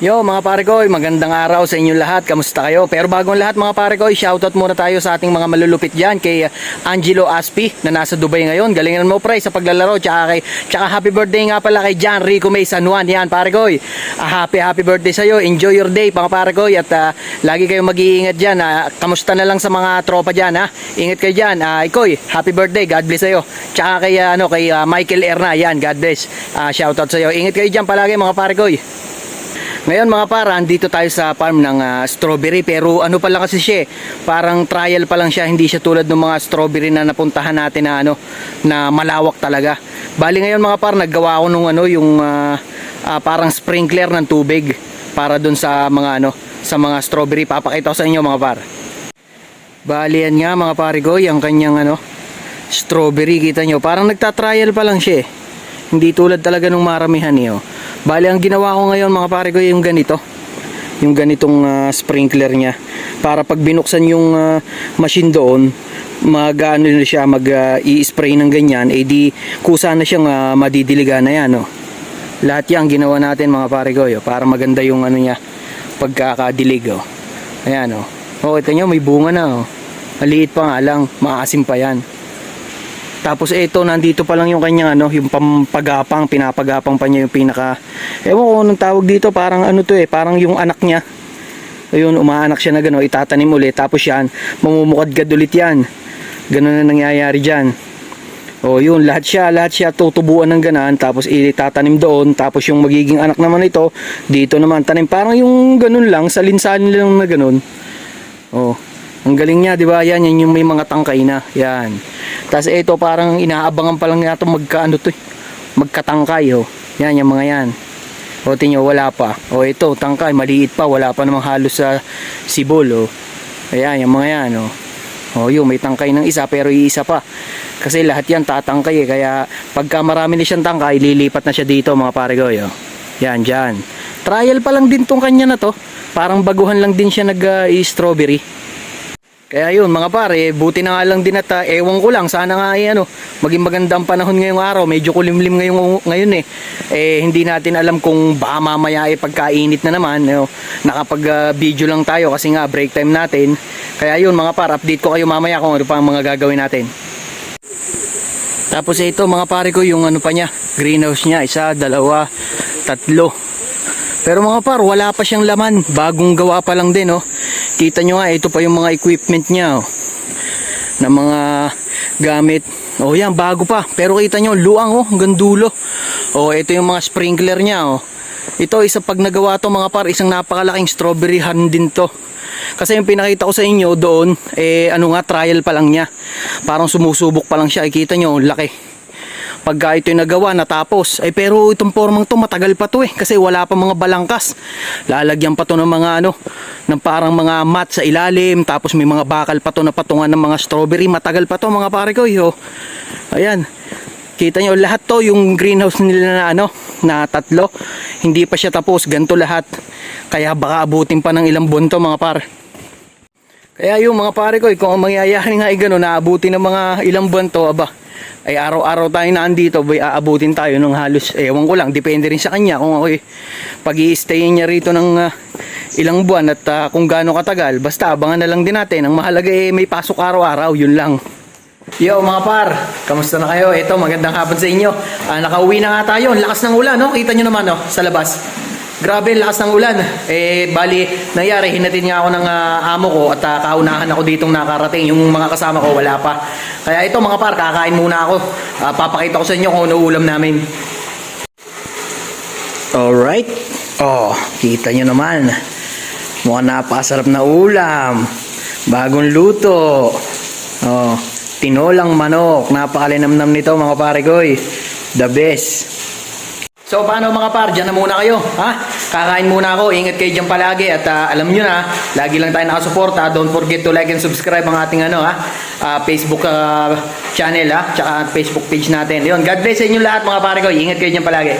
Yo mga pare ko, magandang araw sa inyong lahat. Kamusta kayo? Pero bagong lahat mga pare ko, shoutout muna tayo sa ating mga malulupit diyan kay Angelo Aspi na nasa Dubai ngayon. Galingan mo pre sa paglalaro. Tsaka, kay, tsaka happy birthday nga pala kay John Rico May San Juan. Yan pare ko. Ah, happy happy birthday sa iyo. Enjoy your day mga pare ko. At ah, lagi kayong mag-iingat diyan. Ah, kamusta na lang sa mga tropa diyan ha. Ingat kayo diyan. Ah, ikoy, happy birthday. God bless sa iyo. Tsaka kay ah, ano kay ah, Michael Erna. Yan, God bless. Ah, shoutout sa iyo. Ingat kayo diyan palagi mga pare ko. Ngayon mga para, andito tayo sa farm ng ah, strawberry pero ano pa lang kasi siya eh, parang trial pa lang siya, hindi siya tulad ng mga strawberry na napuntahan natin na ano na malawak talaga. Bali ngayon mga par, naggawa ako nung ano yung ah, ah, parang sprinkler ng tubig para dun sa mga ano sa mga strawberry. Papakita ko sa inyo mga par. Bali yan nga mga pare ko, yung kanyang ano strawberry kita nyo. Parang nagta-trial pa lang siya eh. Hindi tulad talaga nung maramihan eh. Oh. Bali, ang ginawa ko ngayon mga pare ko yung ganito. Yung ganitong ah, sprinkler niya. Para pag binuksan yung ah, machine doon, mag ano na siya, mag ah, i-spray ng ganyan, eh di kusa na siyang ah, madidiligan na yan. Oh. Lahat yan ginawa natin mga pare ko. Yo, para maganda yung ano niya, pagkakadilig. Oh. Ayan oh. Oh, ito nyo, may bunga na oh. Maliit pa nga lang, maasim pa yan. Tapos ito nandito pa lang yung kanyang ano, yung pampagapang, pinapagapang pa niya yung pinaka Ewan ko anong tawag dito, parang ano to eh, parang yung anak niya. Ayun, umaanak siya na gano'n, itatanim ulit. Tapos yan, mamumukadkad ulit yan. Ganun na nangyayari diyan. O yun, lahat siya, lahat siya tutubuan ng ganan, tapos itatanim doon, tapos yung magiging anak naman ito, dito naman tanim. Parang yung ganun lang, salinsan lang na ganun. Oh, ang galing niya, di ba? Yan, yan yung may mga tangkay na. Yan. Tapos ito parang inaabangan pa lang natin magkaano to, eh, magkatangkay oh. Yan, yung mga yan. O tinyo, wala pa. O ito, tangkay, maliit pa, wala pa namang halos sa sibol oh. Ayan, yung mga yan oh. O yun, may tangkay ng isa pero iisa pa. Kasi lahat yan tatangkay eh. Kaya pagka marami na siyang tangkay, lilipat na siya dito mga pare ko. Yo. Yan, dyan. Trial pa lang din tong kanya na to. Parang baguhan lang din siya nag-strawberry. Kaya yun mga pare, buti na nga lang din at ah, ewan ko lang, sana nga eh, ano, maging magandang panahon ngayong araw, medyo kulimlim ngayong, ngayon eh. Eh hindi natin alam kung baka mamaya eh pagkainit na naman, no? nakapag ah, video lang tayo kasi nga break time natin. Kaya yun mga par, update ko kayo mamaya kung ano pa ang mga gagawin natin. Tapos ito mga pare ko yung ano pa niya, greenhouse niya, isa, dalawa, tatlo. Pero mga par, wala pa siyang laman, bagong gawa pa lang din oh. Kita nyo nga, ito pa yung mga equipment niya oh. Na mga gamit. Oh yan, bago pa. Pero kita nyo, luang oh, hanggang dulo. Oh, ito yung mga sprinkler niya oh. Ito, isa pag nagawa to mga par, isang napakalaking strawberry hand din to. Kasi yung pinakita ko sa inyo doon, eh ano nga, trial pa lang niya. Parang sumusubok pa lang siya. Ikita nyo, laki. Pagka ito nagawa, natapos. Eh pero itong formang to, matagal pa to eh. Kasi wala pa mga balangkas. Lalagyan pa to ng mga ano, ng parang mga mat sa ilalim. Tapos may mga bakal pa to na patungan ng mga strawberry. Matagal pa to mga pare ko. Yo. Ayan. Kita nyo, lahat to, yung greenhouse nila na ano, na tatlo. Hindi pa siya tapos, ganito lahat. Kaya baka abutin pa ng ilang buwan to mga par. Kaya yung mga pare ko, eh, kung ang mangyayari nga ay gano'n, naabutin ng mga ilang buwan to, aba, ay araw-araw tayo na andito, bay aabutin tayo ng halos, ewan ko lang, depende rin sa kanya kung ako pag i-stay niya rito ng ah, ilang buwan at ah, kung gaano katagal, basta abangan na lang din natin. Ang mahalaga eh, may pasok araw-araw, yun lang. Yo mga par, kamusta na kayo? Ito, magandang hapon sa inyo. Ah, nakauwi na nga tayo, lakas ng ulan, no? Kita nyo naman, no? Sa labas. Grabe, lakas ng ulan. Eh, bali, nangyari, hinatid nga ako ng ah, amo ko at ah, kaunahan ako ditong nakarating. Yung mga kasama ko, wala pa. Kaya ito mga par, kakain muna ako. Ah, papakita ko sa inyo kung ano ulam namin. Alright. Oh, kita nyo naman. Mukhang napakasarap na ulam. Bagong luto. Oh, tinolang manok. Napakalinamnam nito mga pare ko. eh. The best. So paano mga par, dyan na muna kayo. Ha? Kakain muna ako, ingat kayo dyan palagi at ah, alam nyo na, lagi lang tayo nakasuporta. Don't forget to like and subscribe ang ating ano ha, ah, Facebook ah, channel ha, tsaka Facebook page natin. Yun, God bless sa inyo lahat mga pare ko. Ingat kayo dyan palagi.